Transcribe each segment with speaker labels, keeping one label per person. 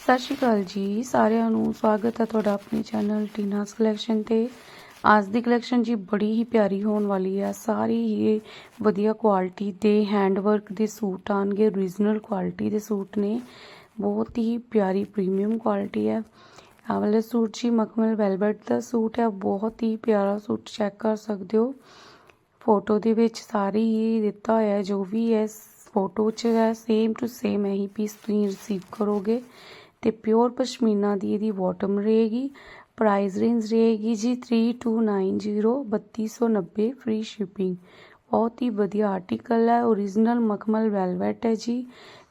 Speaker 1: ਸਤਿ ਸ਼੍ਰੀ ਅਕਾਲ ਜੀ, ਸਾਰਿਆਂ ਨੂੰ ਸਵਾਗਤ ਹੈ ਤੁਹਾਡਾ ਆਪਣੇ ਚੈਨਲ ਟੀਨਾਸ ਕਲੈਕਸ਼ਨ ਤੇ। ਅੱਜ ਦੀ ਕਲੈਕਸ਼ਨ ਜੀ ਬੜੀ ਹੀ ਪਿਆਰੀ ਹੋਣ ਵਾਲੀ ਹੈ। ਸਾਰੀ ਹੀ ਵਧੀਆ ਕੁਆਲਿਟੀ ਦੇ ਹੈਂਡਵਰਕ ਦੇ ਸੂਟ ਆਣਗੇ ਰੀਜਨਲ ਕੁਆਲਿਟੀ ਦੇ ਸੂਟ ਨੇ। ਬਹੁਤ ਹੀ ਪਿਆਰੀ ਪ੍ਰੀਮੀਅਮ ਕੁਆਲਿਟੀ ਹੈ। ਆਹ ਵਾਲੇ ਸੂਟ ਜੀ, ਮਖਮਲ ਵੈਲਵਟ ਦਾ ਸੂਟ ਹੈ। ਬਹੁਤ ਹੀ ਪਿਆਰਾ ਸੂਟ ਚੈੱਕ ਕਰ ਸਕਦੇ ਹੋ। ਫੋਟੋ ਦੇ ਵਿੱਚ ਸਾਰੀ ਹੀ ਦਿੱਤਾ ਹੋਇਆ ਜੋ ਵੀ ਹੈ, ਫੋਟੋ 'ਚ ਹੈ ਸੇਮ ਟੂ ਸੇਮ ਇਹੀ ਪੀਸ ਤੁਸੀਂ ਰਿਸੀਵ ਕਰੋਗੇ। ਤੇ ਪਿਓਰ ਪਸ਼ਮੀਨਾ ਦੀ ਇਹਦੀ ਬਾਟਮ ਰਹੇਗੀ। ਪ੍ਰਾਈਸ ਰੇਂਜ ਰਹੇਗੀ ਜੀ 3290 3290 ਫ੍ਰੀ ਸ਼ਿਪਿੰਗ ਬਹੁਤ ਹੀ ਵਧੀਆ ਆਰਟੀਕਲ ਹੈ ਓਰੀਜਨਲ ਮਖਮਲ ਵੈਲਵਟ ਹੈ ਜੀ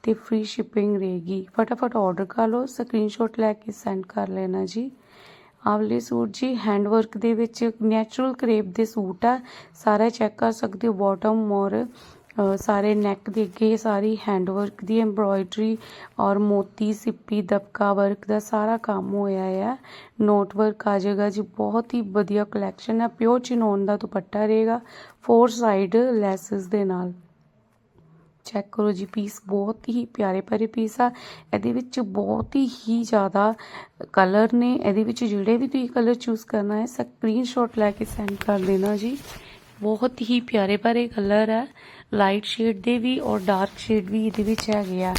Speaker 1: ਤੇ ਫ੍ਰੀ ਸ਼ਿਪਿੰਗ ਰਹੇਗੀ। ਫਟਾਫਟ ਆਰਡਰ ਕਰ ਲਓ ਸਕਰੀਨਸ਼ਾਟ ਲੈ ਕੇ ਸੈਂਡ ਕਰ ਲੈਣਾ ਜੀ। ਆਵਲੇ ਸੂਟ ਜੀ ਹੈਂਡ ਵਰਕ ਦੇ ਵਿੱਚ ਨੈਚੁਰਲ ਕਰੇਪ ਦੇ ਸੂਟ ਆ, ਸਾਰਾ ਚੈੱਕ ਕਰ ਸਕਦੇ ਹੋ ਬਾਟਮ ਔਰ ਸਾਰੇ ਨੈਕ ਦੇ ਅੱਗੇ ਸਾਰੀ ਹੈਂਡ ਵਰਕ ਦੀ ਐਮਬ੍ਰੋਇਡਰੀ ਔਰ ਮੋਤੀ, ਸਿੱਪੀ, ਦਬਕਾ ਵਰਕ ਦਾ ਸਾਰਾ ਕੰਮ ਹੋਇਆ ਹੈ ਨੋਟ ਵਰਕ ਆ ਜਾਏਗਾ ਜੀ, ਬਹੁਤ ਹੀ ਵਧੀਆ ਕਲੈਕਸ਼ਨ ਹੈ ਪਿਓਰ ਚਿਨੋਨ ਦਾ ਦੁਪੱਟਾ ਰਹੇਗਾ ਫੋਰ ਸਾਈਡ ਲੈਸਸ ਦੇ ਨਾਲ। ਚੈੱਕ ਕਰੋ ਜੀ ਪੀਸ ਬਹੁਤ ਹੀ ਪਿਆਰੇ ਪਿਆਰੇ ਪੀਸ ਆ। ਇਹਦੇ ਵਿੱਚ ਬਹੁਤ ਹੀ ਜ਼ਿਆਦਾ ਕਲਰ ਨੇ। ਇਹਦੇ ਵਿੱਚ ਜਿਹੜੇ ਵੀ ਤੁਸੀਂ ਕਲਰ ਚੂਜ਼ ਕਰਨਾ ਹੈ ਸਕਰੀਨਸ਼ਾਟ ਲੈ ਕੇ ਸੈਂਡ ਕਰ ਦੇਣਾ ਜੀ। ਬਹੁਤ ਹੀ ਪਿਆਰੇ ਪਿਆਰੇ ਕਲਰ ਹੈ ਲਾਈਟ ਸ਼ੇਡ ਦੇ ਵੀ ਔਰ ਡਾਰਕ ਸ਼ੇਡ ਵੀ ਇਹਦੇ ਵਿੱਚ ਹੈਗੇ ਆ।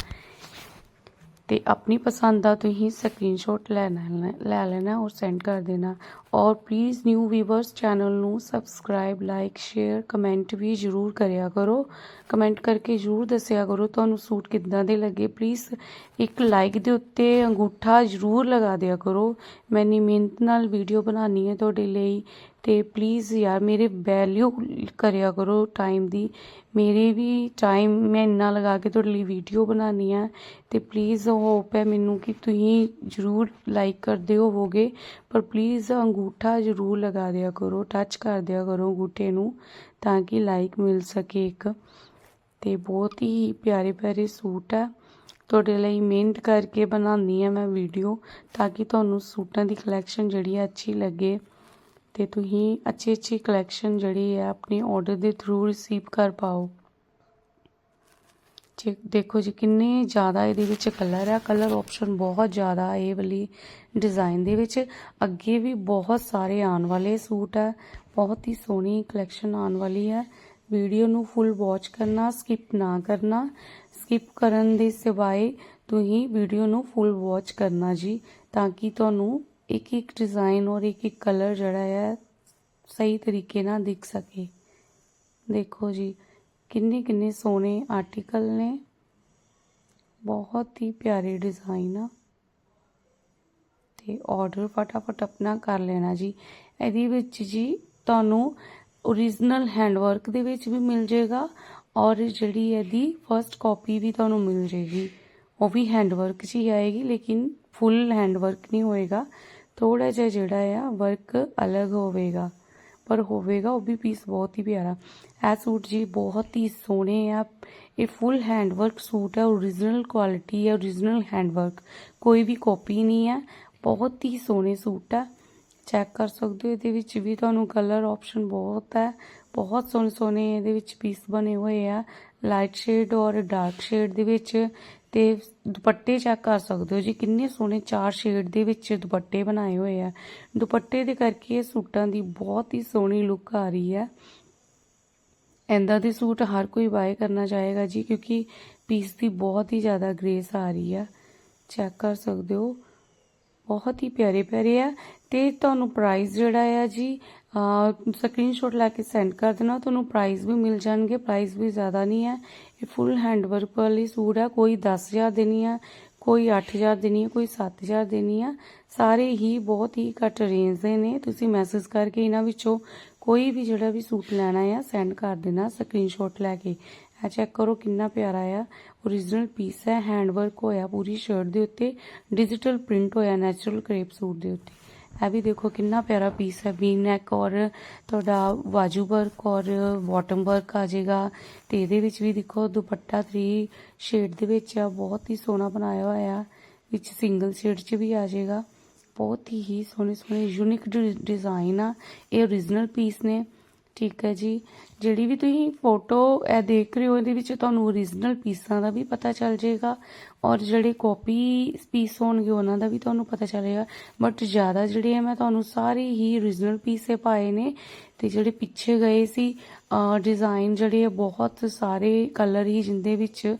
Speaker 1: ਤੇ ਆਪਣੀ ਪਸੰਦ ਦਾ ਤੁਸੀਂ ਸਕਰੀਨਸ਼ਾਟ ਲੈ ਲੈਣਾ ਲੈ ਲੈਣਾ ਔਰ ਸੈਂਡ ਕਰ ਦੇਣਾ। ਔਰ ਪਲੀਜ਼ ਨਿਊ ਵੀਵਰਸ ਚੈਨਲ ਨੂੰ ਸਬਸਕ੍ਰਾਈਬ ਲਾਈਕ ਸ਼ੇਅਰ ਕਮੈਂਟ ਵੀ ਜ਼ਰੂਰ ਕਰਿਆ ਕਰੋ। ਕਮੈਂਟ ਕਰਕੇ ਜ਼ਰੂਰ ਦੱਸਿਆ ਕਰੋ ਤੁਹਾਨੂੰ ਸੂਟ ਕਿੱਦਾਂ ਦੇ ਲੱਗੇ। ਪਲੀਜ਼ ਇੱਕ ਲਾਈਕ ਦੇ ਉੱਤੇ ਅੰਗੂਠਾ ਜ਼ਰੂਰ ਲਗਾ ਦਿਆ ਕਰੋ। ਮੈਂ ਇੰਨੀ ਮਿਹਨਤ ਨਾਲ ਵੀਡੀਓ ਬਣਾਉਣੀ ਹੈ ਤੁਹਾਡੇ ਲਈ। ਅਤੇ ਪਲੀਜ਼ ਯਾਰ ਮੇਰੇ ਵੈਲਿਊ ਕਰਿਆ ਕਰੋ ਟਾਈਮ ਦੀ। ਮੇਰੇ ਵੀ ਟਾਈਮ ਮੈਂ ਇੰਨਾ ਲਗਾ ਕੇ ਤੁਹਾਡੇ ਲਈ ਵੀਡੀਓ ਬਣਾਉਂਦੀ ਹਾਂ ਅਤੇ ਪਲੀਜ਼ ਹੋਪ ਹੈ ਮੈਨੂੰ ਕਿ ਤੁਸੀਂ ਜ਼ਰੂਰ ਲਾਈਕ ਕਰਦੇ ਹੋਵੋਗੇ। ਪਰ ਪਲੀਜ਼ ਅੰਗੂਠਾ ਜ਼ਰੂਰ ਲਗਾ ਦਿਆ ਕਰੋ ਟੱਚ ਕਰ ਦਿਆ ਕਰੋ ਅੰਗੂਠੇ ਨੂੰ ਤਾਂ ਕਿ ਲਾਈਕ ਮਿਲ ਸਕੇ ਇੱਕ। ਅਤੇ ਬਹੁਤ ਹੀ ਪਿਆਰੇ ਪਿਆਰੇ ਸੂਟ ਆ ਤੁਹਾਡੇ ਲਈ ਮਿਹਨਤ ਕਰਕੇ ਬਣਾਉਂਦੀ ਹਾਂ ਮੈਂ ਵੀਡੀਓ ਤਾਂ ਕਿ ਤੁਹਾਨੂੰ ਸੂਟਾਂ ਦੀ ਕਲੈਕਸ਼ਨ ਜਿਹੜੀ ਹੈ ਅੱਛੀ ਲੱਗੇ। ਤੇ ਤੁਸੀਂ ਅੱਛੀ ਅੱਛੀ ਕਲੈਕਸ਼ਨ ਜਿਹੜੀ ਹੈ ਆਪਣੇ ਆਰਡਰ ਦੇ ਥਰੂ ਰਿਸੀਵ ਕਰ ਪਾਓ। ਜੇ ਦੇਖੋ ਜੀ ਕਿੰਨੇ ਜ਼ਿਆਦਾ ਇਹਦੇ ਵਿੱਚ ਕਲਰ ਹੈ ਕਲਰ ਆਪਸ਼ਨ ਬਹੁਤ ਜ਼ਿਆਦਾ ਇਹ ਵਾਲੀ ਡਿਜ਼ਾਈਨ ਦੇ ਵਿੱਚ। ਅੱਗੇ ਵੀ ਬਹੁਤ ਸਾਰੇ ਆਉਣ ਵਾਲੇ ਸੂਟ ਹੈ ਬਹੁਤ ਹੀ ਸੋਹਣੀ ਕਲੈਕਸ਼ਨ ਆਉਣ ਵਾਲੀ ਹੈ ਵੀਡੀਓ ਨੂੰ ਫੁੱਲ ਵਾਚ ਕਰਨਾ ਸਕਿਪ ਨਾ ਕਰਨਾ। ਸਕਿਪ ਕਰਨ ਦੇ ਸਿਵਾਏ ਤੁਸੀਂ ਵੀਡੀਓ ਨੂੰ ਫੁੱਲ ਵਾਚ ਕਰਨਾ ਜੀ, ਤਾਂ ਕਿ ਤੁਹਾਨੂੰ ਇੱਕ ਇੱਕ ਡਿਜ਼ਾਈਨ ਔਰ ਇੱਕ ਇੱਕ ਕਲਰ ਜਿਹੜਾ ਹੈ ਸਹੀ ਤਰੀਕੇ ਨਾਲ ਦਿਖ ਸਕੇ। ਦੇਖੋ ਜੀ, ਕਿੰਨੇ ਕਿੰਨੇ ਸੋਹਣੇ ਆਰਟੀਕਲ ਨੇ। ਬਹੁਤ ਹੀ ਪਿਆਰੇ ਡਿਜ਼ਾਈਨ ਆ। ਤੇ ਆਰਡਰ ਫਟਾਫਟ ਆਪਣਾ ਕਰ ਲੈਣਾ ਜੀ। ਇਹਦੇ ਵਿੱਚ ਜੀ ਤੁਹਾਨੂੰ origignal ਹੈਂਡਵਰਕ ਦੇ ਵਿੱਚ ਵੀ ਮਿਲ ਜਾਏਗਾ ਔਰ ਜਿਹੜੀ ਇਹਦੀ ਫਰਸਟ ਕਾਪੀ ਵੀ ਤੁਹਾਨੂੰ ਮਿਲ ਜਾਏਗੀ। ਉਹ ਵੀ ਹੈਂਡਵਰਕ 'ਚ ਹੀ ਆਏਗੀ, ਲੇਕਿਨ ਫੁੱਲ ਹੈਂਡਵਰਕ ਨਹੀਂ ਹੋਏਗਾ। ਥੋੜਾ ਜਿਹਾ ਜਿਹੜਾ ਆ ਵਰਕ ਅਲੱਗ ਹੋਵੇਗਾ। ਪਰ ਹੋਵੇਗਾ, ਉਹ ਵੀ ਪੀਸ ਬਹੁਤ ਹੀ ਪਿਆਰਾ। ਇਹ ਸੂਟ ਜੀ ਬਹੁਤ ਹੀ ਸੋਹਣੇ ਆ। ਇਹ ਫੁੱਲ ਹੈਂਡਵਰਕ ਸੂਟ ਹੈ origignal ਕੁਆਲਿਟੀ ਹੈ origignal ਹੈਂਡਵਰਕ ਕੋਈ ਵੀ ਕਾਪੀ ਨਹੀਂ ਹੈ ਬਹੁਤ ਹੀ ਸੋਹਣੇ ਸੂਟ ਆ। ਚੈੱਕ ਕਰ ਸਕਦੇ ਹੋ, ਇਹਦੇ ਵਿੱਚ ਵੀ ਤੁਹਾਨੂੰ ਕਲਰ ਆਪਸ਼ਨ ਬਹੁਤ ਹੈ ਬਹੁਤ ਸੋਹਣੇ ਸੋਹਣੇ ਇਹਦੇ ਵਿੱਚ ਪੀਸ ਬਣੇ ਹੋਏ ਆ। ਲਾਈਟ ਸ਼ੇਡ ਔਰ ਡਾਰਕ ਸ਼ੇਡ ਦੇ ਵਿੱਚ ਤੇ ਦੁਪੱਟੇ ਚੈੱਕ ਕਰ ਸਕਦੇ ਹੋ ਜੀ। ਕਿੰਨੇ ਸੋਹਣੇ ਚਾਰ ਸ਼ੇਡ ਦੇ ਵਿੱਚ ਦੁਪੱਟੇ ਬਣਾਏ ਹੋਏ ਆ। ਦੁਪੱਟੇ ਦੇ ਕਰਕੇ ਇਹ ਸੂਟਾਂ ਦੀ ਬਹੁਤ ਹੀ ਸੋਹਣੀ ਲੁੱਕ ਆ ਰਹੀ ਹੈ। ਐਂਦਾ ਦੇ ਸੂਟ ਹਰ ਕੋਈ ਬਾਏ ਕਰਨਾ ਚਾਹੇਗਾ ਜੀ, ਕਿਉਂਕਿ ਪੀਸ ਦੀ ਬਹੁਤ ਹੀ ਜ਼ਿਆਦਾ ਗ੍ਰੇਸ ਆ ਰਹੀ ਆ। ਚੈੱਕ ਕਰ ਸਕਦੇ ਹੋ। ਬਹੁਤ ਹੀ ਪਿਆਰੇ ਪਿਆਰੇ ਆ। ਤੇ ਤੁਹਾਨੂੰ ਪ੍ਰਾਈਸ ਜਿਹੜਾ ਆ ਜੀ ਸਕਰੀਨਸ਼ਾਟ ਲੈ ਕੇ ਸੈਂਡ ਕਰ ਦੇਣਾ ਤੁਹਾਨੂੰ ਪ੍ਰਾਈਸ ਵੀ ਮਿਲ ਜਾਣਗੇ ਪ੍ਰਾਈਸ ਵੀ ਜ਼ਿਆਦਾ ਨਹੀਂ ਹੈ ਇਹ ਫੁੱਲ ਹੈਂਡ ਵਰਕ ਵਾਲੀ ਸੂਟ ਹੈ ਕੋਈ 10000 ਦੇਣੀ ਆ ਕੋਈ 8000 ਦੇਣੀ ਆ ਕੋਈ 7000 ਦੇਣੀ ਆ ਸਾਰੇ ਹੀ ਬਹੁਤ ਹੀ ਘੱਟ ਰੇਂਜ ਦੇ ਨੇ ਤੁਸੀਂ ਮੈਸੇਜ ਕਰਕੇ ਇਹਨਾਂ ਵਿੱਚੋਂ ਕੋਈ ਵੀ ਜਿਹੜਾ ਵੀ ਸੂਟ ਲੈਣਾ ਆ ਸੈਂਡ ਕਰ ਦੇਣਾ ਸਕਰੀਨਸ਼ਾਟ ਲੈ ਕੇ ਇਹ ਚੈੱਕ ਕਰੋ ਕਿੰਨਾ ਪਿਆਰਾ ਆ origignal ਪੀਸ ਹੈ ਹੈਂਡ ਵਰਕ ਹੋਇਆ ਪੂਰੀ ਸ਼ਰਟ ਦੇ ਉੱਤੇ ਡਿਜੀਟਲ ਪ੍ਰਿੰਟ ਹੋਇਆ ਨੈਚੁਰਲ ਕਰੇਪ ਸੂਟ ਦੇ ਉੱਤੇ ਇਹ ਵੀ ਦੇਖੋ ਕਿੰਨਾ ਪਿਆਰਾ ਪੀਸ ਹੈ ਵੀ ਨੈਕ ਔਰ ਤੁਹਾਡਾ ਬਾਜੂ ਵਰਕ ਔਰ ਬਾਟਮ ਵਰਕ ਆ ਜਾਏਗਾ ਤੇ ਇਹਦੇ ਵਿੱਚ ਵੀ ਦੇਖੋ ਦੁਪੱਟਾ 3 ਸ਼ੇਡ ਦੇ ਵਿੱਚ ਆ, ਬਹੁਤ ਹੀ ਸੋਹਣਾ ਬਣਾਇਆ ਹੋਇਆ, ਵਿੱਚ ਸਿੰਗਲ ਸ਼ੇਡ 'ਚ ਵੀ ਆ ਜਾਏਗਾ। ਬਹੁਤ ਹੀ ਸੋਹਣੇ ਸੋਹਣੇ ਯੂਨਿਕ ਡਿਜ਼ਾਈਨ ਆ, ਇਹ origignal ਪੀਸ ਨੇ। ਠੀਕ ਹੈ ਜੀ। ਜਿਹੜੀ ਵੀ ਤੁਸੀਂ ਫੋਟੋ ਇਹ ਦੇਖ ਰਹੇ ਹੋ, ਇਹਦੇ ਵਿੱਚ ਤੁਹਾਨੂੰ ਓਰੀਜਨਲ ਪੀਸਾਂ ਦਾ ਵੀ ਪਤਾ ਚੱਲ ਜਾਏਗਾ ਔਰ ਜਿਹੜੇ ਕਾਪੀ ਪੀਸ ਹੋਣਗੇ ਉਹਨਾਂ ਦਾ ਵੀ ਤੁਹਾਨੂੰ ਪਤਾ ਚੱਲੇਗਾ ਬਟ ਜ਼ਿਆਦਾ ਜਿਹੜੇ ਆ, ਮੈਂ ਤੁਹਾਨੂੰ ਸਾਰੇ ਹੀ ਓਰੀਜਨਲ ਪੀਸੇ ਪਾਏ ਨੇ ਤੇ ਜਿਹੜੇ ਪਿੱਛੇ ਗਏ ਸੀ ਡਿਜ਼ਾਈਨ ਜਿਹੜੇ ਆ, ਬਹੁਤ ਸਾਰੇ ਕਲਰ ਹੀ ਜਿੰਦੇ ਵਿੱਚ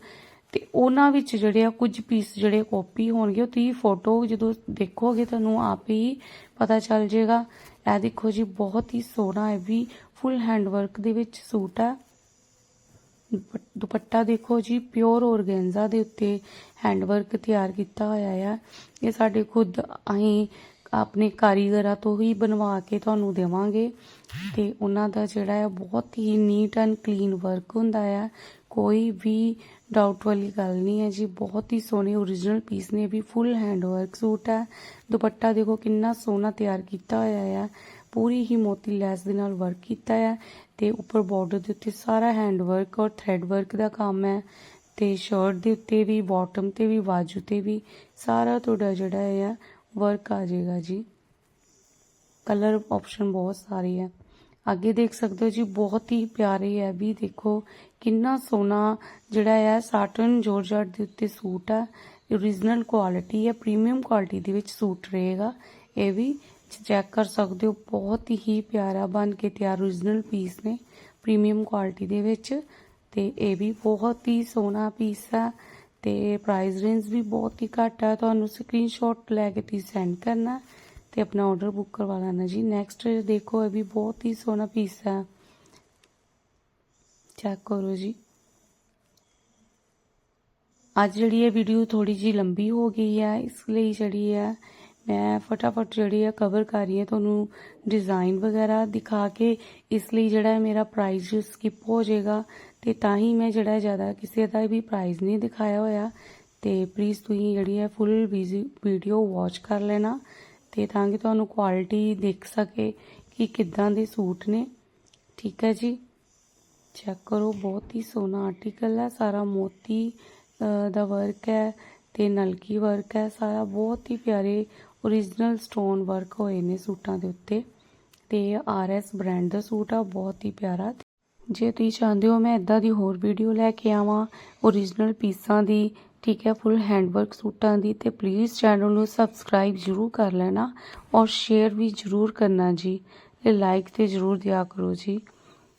Speaker 1: ਤੇ ਉਹਨਾਂ ਵਿੱਚ ਜਿਹੜੇ ਆ, ਕੁਝ ਪੀਸ ਜਿਹੜੇ ਕਾਪੀ ਹੋਣਗੇ, ਉਹ ਤੁਸੀਂ ਫੋਟੋ ਜਦੋਂ ਦੇਖੋਗੇ, ਤੁਹਾਨੂੰ ਆਪ ਹੀ ਪਤਾ ਚੱਲ ਜਾਏਗਾ। ਇਹ ਦੇਖੋ ਜੀ, ਬਹੁਤ ਹੀ ਸੋਹਣਾ ਹੈ ਵੀ ਫੁੱਲ ਹੈਂਡ ਵਰਕ ਦੇ ਵਿੱਚ ਸੂਟ ਹੈ ਦੁਪ- ਦੁਪੱਟਾ ਦੇਖੋ ਜੀ ਪਿਓਰ ਔਰਗੈਂਜ਼ਾ ਦੇ ਉੱਤੇ ਹੈਂਡ ਵਰਕ ਤਿਆਰ ਕੀਤਾ ਹੋਇਆ ਆ। ਇਹ ਸਾਡੇ ਖੁਦ ਅਸੀਂ ਆਪਣੇ ਕਾਰੀਗਰਾਂ ਤੋਂ ਹੀ ਬਣਵਾ ਕੇ ਤੁਹਾਨੂੰ ਦੇਵਾਂਗੇ। ਤੇ ਉਹਨਾਂ ਦਾ ਜਿਹੜਾ ਹੈ ਬਹੁਤ ਹੀ ਨੀਟ ਐਂਡ ਕਲੀਨ ਵਰਕ ਹੁੰਦਾ ਆ। ਕੋਈ ਵੀ ਡਾਊਟ ਵਾਲੀ ਗੱਲ ਨਹੀਂ ਹੈ ਜੀ। ਬਹੁਤ ਹੀ ਸੋਹਣੇ ਓਰੀਜਨਲ ਪੀਸ ਨੇ ਵੀ ਫੁੱਲ ਹੈਂਡ ਵਰਕ ਸੂਟ ਹੈ। ਦੁਪੱਟਾ ਦੇਖੋ ਕਿੰਨਾ ਸੋਹਣਾ ਤਿਆਰ ਕੀਤਾ ਹੋਇਆ ਆ। ਪੂਰੀ ਹੀ ਮੋਤੀ ਲੈਸ ਦੇ ਨਾਲ ਵਰਕ ਕੀਤਾ ਹੈ ਤੇ ਉੱਪਰ ਬਾਰਡਰ ਦੇ ਉੱਤੇ ਸਾਰਾ ਹੈਂਡ ਵਰਕ ਔਰ ਥ੍ਰੈਡ ਵਰਕ ਦਾ ਕੰਮ ਹੈ ਤੇ ਸ਼ਰਟ ਦੇ ਉੱਤੇ ਵੀ ਬਾਟਮ ਤੇ ਵੀ, ਬਾਜੂ ਤੇ ਵੀ ਸਾਰਾ ਤੁਹਾਡਾ ਜਿਹੜਾ ਹੈ ਵਰਕ ਆ ਜਾਏਗਾ ਜੀ। ਕਲਰ ਆਪਸ਼ਨ ਬਹੁਤ ਸਾਰੇ ਹੈ ਅੱਗੇ ਦੇਖ ਸਕਦੇ ਹੋ ਜੀ, ਬਹੁਤ ਹੀ ਪਿਆਰੇ ਹੈ। ਵੀ ਦੇਖੋ, ਕਿੰਨਾ ਸੋਹਣਾ ਜਿਹੜਾ ਹੈ ਸਾਟਨ ਜੋਰਜਟ ਦੇ ਉੱਤੇ ਸੂਟ ਹੈ। ਓਰੀਜਨਲ ਕੁਆਲਿਟੀ ਹੈ ਪ੍ਰੀਮੀਅਮ ਕੁਆਲਿਟੀ ਦੇ ਵਿੱਚ ਸੂਟ ਰਹੇਗਾ। ਇਹ ਵੀ ਚੈੱਕ ਕਰ ਸਕਦੇ ਹੋ, ਬਹੁਤ ਹੀ ਪਿਆਰਾ ਬਣ ਕੇ ਤਿਆਰ ਓਰੀਜਨਲ ਪੀਸ ਨੇ ਪ੍ਰੀਮੀਅਮ ਕੁਆਲਿਟੀ ਦੇ ਵਿੱਚ। ਤੇ ਇਹ ਵੀ ਬਹੁਤ ਹੀ ਸੋਹਣਾ ਪੀਸ ਹੈ। ਤੇ ਪ੍ਰਾਈਸ ਰੇਂਜ ਵੀ ਬਹੁਤ ਹੀ ਘੱਟ ਹੈ। ਤੁਹਾਨੂੰ ਸਕਰੀਨਸ਼ਾਟ ਲੈ ਕੇ ਤੁਸੀਂ ਸੈਂਡ ਕਰਨਾ ਤੇ ਆਪਣਾ ਆਰਡਰ ਬੁੱਕ ਕਰਵਾ ਲੈਣਾ ਜੀ। ਨੈਕਸਟ ਦੇਖੋ, ਇਹ ਵੀ ਬਹੁਤ ਹੀ ਸੋਹਣਾ ਪੀਸ ਹੈ। ਚੈੱਕ ਕਰੋ ਜੀ। ਅੱਜ ਜਿਹੜੀ ਇਹ ਵੀਡੀਓ ਥੋੜੀ ਜੀ ਲੰਬੀ ਹੋ ਗਈ ਹੈ, ਇਸ ਲਈ ਜਿਹੜੀ ਹੈ, ਮੈਂ ਫਟਾਫਟ ਜਿਹੜੀ ਹੈ ਕਵਰ ਕਰ ਰਹੀ ਹਾਂ। ਤੁਹਾਨੂੰ ਡਿਜ਼ਾਈਨ ਵਗੈਰਾ ਦਿਖਾ ਕੇ ਇਸ ਲਈ ਜਿਹੜਾ ਮੇਰਾ ਪ੍ਰਾਈਸ ਸਕਿਪ ਹੋ ਜਾਏਗਾ। ਤੇ ਤਾਂ ਹੀ ਮੈਂ ਜਿਹੜਾ ਜ਼ਿਆਦਾ ਕਿਸੇ ਦਾ ਵੀ ਪ੍ਰਾਈਸ ਨਹੀਂ ਦਿਖਾਇਆ ਹੋਇਆ। ਤੇ ਪਲੀਜ਼ ਤੁਸੀਂ ਜਿਹੜੀ ਹੈ ਫੁੱਲ ਵੀਡੀਓ ਵਾਚ ਕਰ ਲੈਣਾ। ਤੇ ਤਾਂ ਕਿ ਤੁਹਾਨੂੰ ਕੁਆਲਿਟੀ ਦੇਖ ਸਕੇ ਕਿ ਕਿੱਦਾਂ ਦੇ ਸੂਟ ਨੇ। ਠੀਕ ਹੈ ਜੀ? ਚੈੱਕ ਕਰੋ, ਬਹੁਤ ਹੀ ਸੋਹਣਾ ਆਰਟੀਕਲ ਹੈ, ਸਾਰਾ ਮੋਤੀ ਦਾ ਵਰਕ ਹੈ ਤੇ ਨਲਕੀ ਵਰਕ ਹੈ, ਸਾਰਾ ਬਹੁਤ ਹੀ ਪਿਆਰੇ origignal ਸਟੋਨ ਵਰਕ ਹੋਏ ਨੇ ਸੂਟਾਂ ਦੇ ਉੱਤੇ। ਤੇ ਆਰਐਸ ਬ੍ਰਾਂਡ ਦਾ ਸੂਟ ਆ, ਬਹੁਤ ਹੀ ਪਿਆਰਾ ਜੇ ਤੁਸੀਂ ਚਾਹੁੰਦੇ ਹੋ ਮੈਂ ਇਦਾਂ ਦੀ ਹੋਰ ਵੀਡੀਓ ਲੈ ਕੇ ਆਵਾਂ origignal ਪੀਸਾਂ ਦੀ, ਠੀਕ ਹੈ ਫੁੱਲ ਹੈਂਡਵਰਕ ਸੂਟਾਂ ਦੀ, ਤੇ ਪਲੀਜ਼ ਚੈਨਲ ਨੂੰ ਸਬਸਕ੍ਰਾਈਬ ਜ਼ਰੂਰ ਕਰ ਲੈਣਾ ਔਰ ਸ਼ੇਅਰ ਵੀ ਜ਼ਰੂਰ ਕਰਨਾ ਜੀ, ਤੇ ਲਾਈਕ ਤੇ ਜ਼ਰੂਰ ਦਿਆ ਕਰੋ ਜੀ।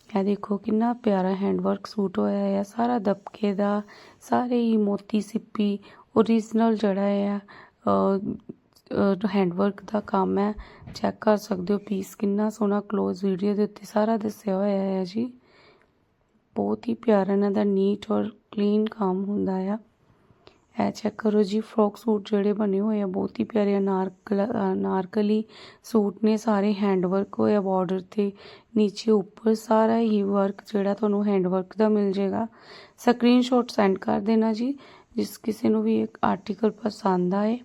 Speaker 1: ਇਹ ਦੇਖੋ ਕਿੰਨਾ ਪਿਆਰਾ ਹੈਂਡਵਰਕ ਸੂਟ ਹੋਇਆ ਆ ਸਾਰਾ ਦਬਕੇ ਦਾ, ਸਾਰੇ ਹੀ ਮੋਤੀ ਸਿੱਪੀ origignal ਜਿਹੜਾ ਆ ਹੈਂਡਵਰਕ ਦਾ ਕੰਮ ਹੈ। ਚੈੱਕ ਕਰ ਸਕਦੇ ਹੋ ਪੀਸ ਕਿੰਨਾ ਸੋਹਣਾ ক্লোਜ਼ ਵੀਡੀਓ ਦੇ ਉੱਤੇ ਸਾਰਾ ਦੱਸਿਆ ਹੋਇਆ ਹੈ ਜੀ। ਬਹੁਤ ਹੀ ਪਿਆਰਾ ਇਹਨਾਂ ਦਾ ਨੀਟ ਔਰ ਕਲੀਨ ਕੰਮ ਹੁੰਦਾ ਆ। ਇਹ ਚੈੱਕ ਕਰੋ ਜੀ ਫਰੋਕ ਸੂਟ ਜਿਹੜੇ ਬਣੇ ਹੋਏ ਆ, ਬਹੁਤ ਹੀ ਪਿਆਰੇ ਅਨਾਰਕਲ ਅਨਾਰਕਲੀ ਸੂਟ ਨੇ ਸਾਰੇ ਹੈਂਡ ਵਰਕ ਹੋਇਆ ਬਾਰਡਰ ਤੇ। ਨੀਚੇ ਉੱਪਰ ਸਾਰਾ ਹੀ ਵਰਕ ਜਿਹੜਾ ਤੁਹਾਨੂੰ ਹੈਂਡ ਵਰਕ ਦਾ ਮਿਲ ਜਾਏਗਾ। ਸਕਰੀਨਸ਼ਾਟ ਸੈਂਡ ਕਰ ਦੇਣਾ ਜੀ, ਜਿਸ ਕਿਸੇ ਨੂੰ ਵੀ ਇੱਕ ਆਰਟੀਕਲ ਪਸੰਦ ਆਏ।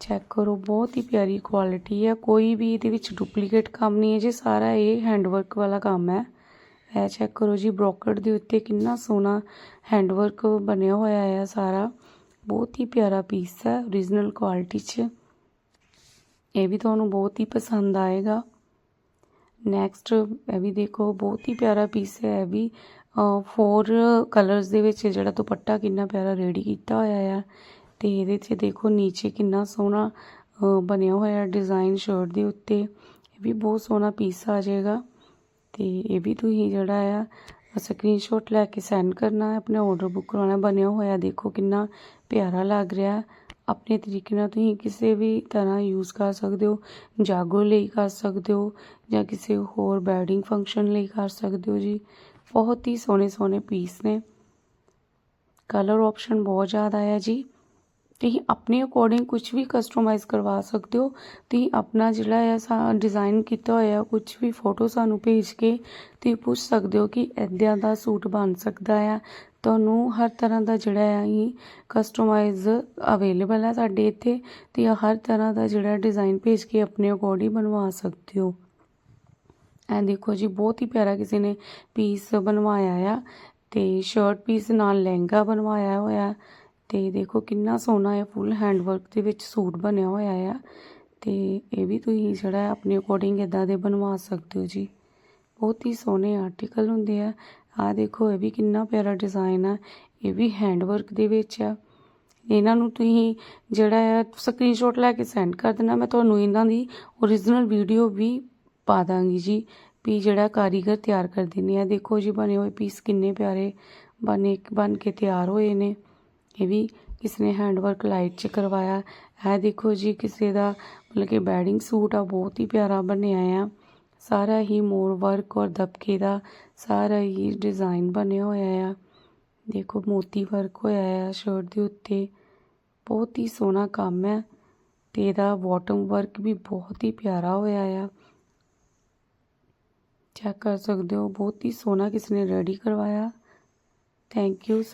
Speaker 1: ਚੈੱਕ ਕਰੋ, ਬਹੁਤ ਹੀ ਪਿਆਰੀ ਕੁਆਲਿਟੀ ਹੈ ਕੋਈ ਵੀ ਇਹਦੇ ਵਿੱਚ ਡੁਪਲੀਕੇਟ ਕੰਮ ਨਹੀਂ ਹੈ ਜੀ, ਸਾਰਾ ਇਹ ਹੈਂਡ ਵਰਕ ਵਾਲਾ ਕੰਮ ਹੈ। ਇਹ ਚੈੱਕ ਕਰੋ ਜੀ ਬ੍ਰੋਕਟ ਦੇ ਉੱਤੇ ਕਿੰਨਾ ਸੋਹਣਾ ਹੈਂਡਵਰਕ ਬਣਿਆ ਹੋਇਆ ਹੈ ਸਾਰਾ। ਬਹੁਤ ਹੀ ਪਿਆਰਾ ਪੀਸ ਹੈ origignal ਕੁਆਲਿਟੀ 'ਚ। ਇਹ ਵੀ ਤੁਹਾਨੂੰ ਬਹੁਤ ਹੀ ਪਸੰਦ ਆਏਗਾ। ਨੈਕਸਟ ਇਹ ਵੀ ਦੇਖੋ, ਬਹੁਤ ਹੀ ਪਿਆਰਾ ਪੀਸ ਹੈ, ਇਹ ਵੀ ਫੋਰ ਕਲਰਸ ਦੇ ਵਿੱਚ ਜਿਹੜਾ ਦੁਪੱਟਾ ਕਿੰਨਾ ਪਿਆਰਾ ਰੈਡੀ ਕੀਤਾ ਹੋਇਆ ਆ। ਤੇ ਇਹਦੇ 'ਚ ਦੇਖੋ, ਨੀਚੇ ਕਿੰਨਾ ਸੋਹਣਾ ਬਣਿਆ ਹੋਇਆ ਡਿਜ਼ਾਈਨ ਸ਼ਰਟ ਦੇ ਉੱਤੇ। ਇਹ ਵੀ ਬਹੁਤ ਸੋਹਣਾ ਪੀਸ ਆ ਜਾਏਗਾ। ਤੇ ਇਹ ਵੀ ਤੁਸੀਂ ਜਿਹੜਾ ਆ ਸਕਰੀਨਸ਼ਾਟ ਲੈ ਕੇ ਸੈਂਡ ਕਰਨਾ ਹੈ ਆਪਣੇ ਆਰਡਰ ਬੁੱਕ ਕਰਾਉਣਾ, ਬਣਿਆ ਹੋਇਆ ਦੇਖੋ ਕਿੰਨਾ ਪਿਆਰਾ ਲੱਗ ਰਿਹਾ। ਆਪਣੇ ਤਰੀਕੇ ਨਾਲ ਤੁਸੀਂ ਕਿਸੇ ਵੀ ਤਰ੍ਹਾਂ ਯੂਜ਼ ਕਰ ਸਕਦੇ ਹੋ, ਜਾਗੋ ਲਈ ਕਰ ਸਕਦੇ ਹੋ, ਜਾਂ ਕਿਸੇ ਹੋਰ ਵੈਡਿੰਗ ਫੰਕਸ਼ਨ ਲਈ ਕਰ ਸਕਦੇ ਹੋ ਜੀ। ਬਹੁਤ ਹੀ ਸੋਹਣੇ ਸੋਹਣੇ ਪੀਸ ਨੇ। ਕਲਰ ਆਪਸ਼ਨ ਬਹੁਤ ਜ਼ਿਆਦਾ ਹੈ ਜੀ। ਤੁਸੀਂ ਆਪਣੇ ਅਕੋਰਡਿੰਗ ਕੁਝ ਵੀ ਕਸਟਮਾਈਜ਼ ਕਰਵਾ ਸਕਦੇ ਹੋ। ਤੁਸੀਂ ਆਪਣਾ ਜਿਹੜਾ ਹੈ ਸਾ ਡਿਜ਼ਾਈਨ ਕੀਤਾ ਹੋਇਆ ਕੁਝ ਵੀ ਫੋਟੋ ਸਾਨੂੰ ਭੇਜ ਕੇ ਤੁਸੀਂ ਪੁੱਛ ਸਕਦੇ ਹੋ ਕਿ ਇੱਦਾਂ ਦਾ ਸੂਟ ਬਣ ਸਕਦਾ ਆ। ਤੁਹਾਨੂੰ ਹਰ ਤਰ੍ਹਾਂ ਦਾ ਜਿਹੜਾ ਹੈ ਹੀ ਕਸਟਮਾਈਜ਼ ਅਵੇਲੇਬਲ ਹੈ ਸਾਡੇ ਇੱਥੇ। ਤੇ ਹਰ ਤਰ੍ਹਾਂ ਦਾ ਜਿਹੜਾ ਡਿਜ਼ਾਈਨ ਭੇਜ ਕੇ ਆਪਣੇ ਅਕੋਰਡਿੰਗ ਬਣਵਾ ਸਕਦੇ ਹੋ। ਇਹ ਦੇਖੋ ਜੀ, ਬਹੁਤ ਹੀ ਪਿਆਰਾ ਕਿਸੇ ਨੇ ਪੀਸ ਬਣਵਾਇਆ ਆ ਤੇ ਸ਼ਰਟ ਪੀਸ ਨਾਲ ਲਹਿੰਗਾ ਬਣਵਾਇਆ ਹੋਇਆ। ਤੇ ਦੇਖੋ ਕਿੰਨਾ ਸੋਹਣਾ ਹੈ ਫੁੱਲ ਹੈਂਡ ਵਰਕ ਦੇ ਵਿੱਚ ਸੂਟ ਬਣਿਆ ਹੋਇਆ ਆ। ਤੇ ਇਹ ਵੀ ਤੁਸੀਂ ਜਿਹੜਾ ਆਪਣੇ ਅਕੋਰਡਿੰਗ ਇਦਾਂ ਦੇ ਬਣਵਾ ਸਕਦੇ ਹੋ ਜੀ। ਬਹੁਤ ਹੀ ਸੋਹਣੇ ਆਰਟੀਕਲ ਹੁੰਦੇ ਆ। ਆ ਦੇਖੋ, ਇਹ ਵੀ ਕਿੰਨਾ ਪਿਆਰਾ ਡਿਜ਼ਾਈਨ ਆ। ਇਹ ਵੀ ਹੈਂਡ ਵਰਕ ਦੇ ਵਿੱਚ ਆ। ਇਹਨਾਂ ਨੂੰ ਤੁਸੀਂ ਜਿਹੜਾ ਆ ਸਕਰੀਨਸ਼ਾਟ ਲੈ ਕੇ ਸੈਂਡ ਕਰ ਦੇਣਾ। ਮੈਂ ਤੁਹਾਨੂੰ ਇਹਨਾਂ ਦੀ ਓਰੀਜਨਲ ਵੀਡੀਓ ਵੀ ਪਾ ਦਾਂਗੀ ਜੀ, ਵੀ ਜਿਹੜਾ ਕਾਰੀਗਰ ਤਿਆਰ ਕਰ ਨੇ। ਆ ਦੇਖੋ ਜੀ, ਬਣੇ ਹੋਏ ਪੀਸ ਕਿੰਨੇ ਪਿਆਰੇ ਬਣੇ, ਬਣ ਕੇ ਤਿਆਰ ਹੋਏ ਨੇ। ਇਹ ਵੀ ਕਿਸ ਨੇ ਹੈਂਡ ਵਰਕ ਲਾਈਟ 'ਚ ਕਰਵਾਇਆ ਇਹ ਦੇਖੋ ਜੀ ਕਿਸੇ ਦਾ ਮਤਲਬ ਕਿ ਬੈਡਿੰਗ ਸੂਟ ਆ ਬਹੁਤ ਹੀ ਪਿਆਰਾ ਬਣਿਆ ਆ ਸਾਰਾ ਹੀ ਮੋਰ ਵਰਕ ਔਰ ਦਬਕੇ ਦਾ ਸਾਰਾ ਹੀ ਡਿਜ਼ਾਈਨ ਬਣਿਆ ਹੋਇਆ ਆ ਦੇਖੋ ਮੋਤੀ ਵਰਕ ਹੋਇਆ ਆ ਸ਼ਰਟ ਦੇ ਉੱਤੇ ਬਹੁਤ ਹੀ ਸੋਹਣਾ ਕੰਮ ਹੈ ਤੇ ਇਹਦਾ ਬਾਟਮ ਵਰਕ ਵੀ ਬਹੁਤ ਹੀ ਪਿਆਰਾ ਹੋਇਆ ਆ ਚੈੱਕ ਕਰ ਸਕਦੇ ਹੋ ਬਹੁਤ ਹੀ ਸੋਹਣਾ ਕਿਸ ਨੇ ਰੈਡੀ ਕਰਵਾਇਆ ਥੈਂਕ ਯੂ ਸੋ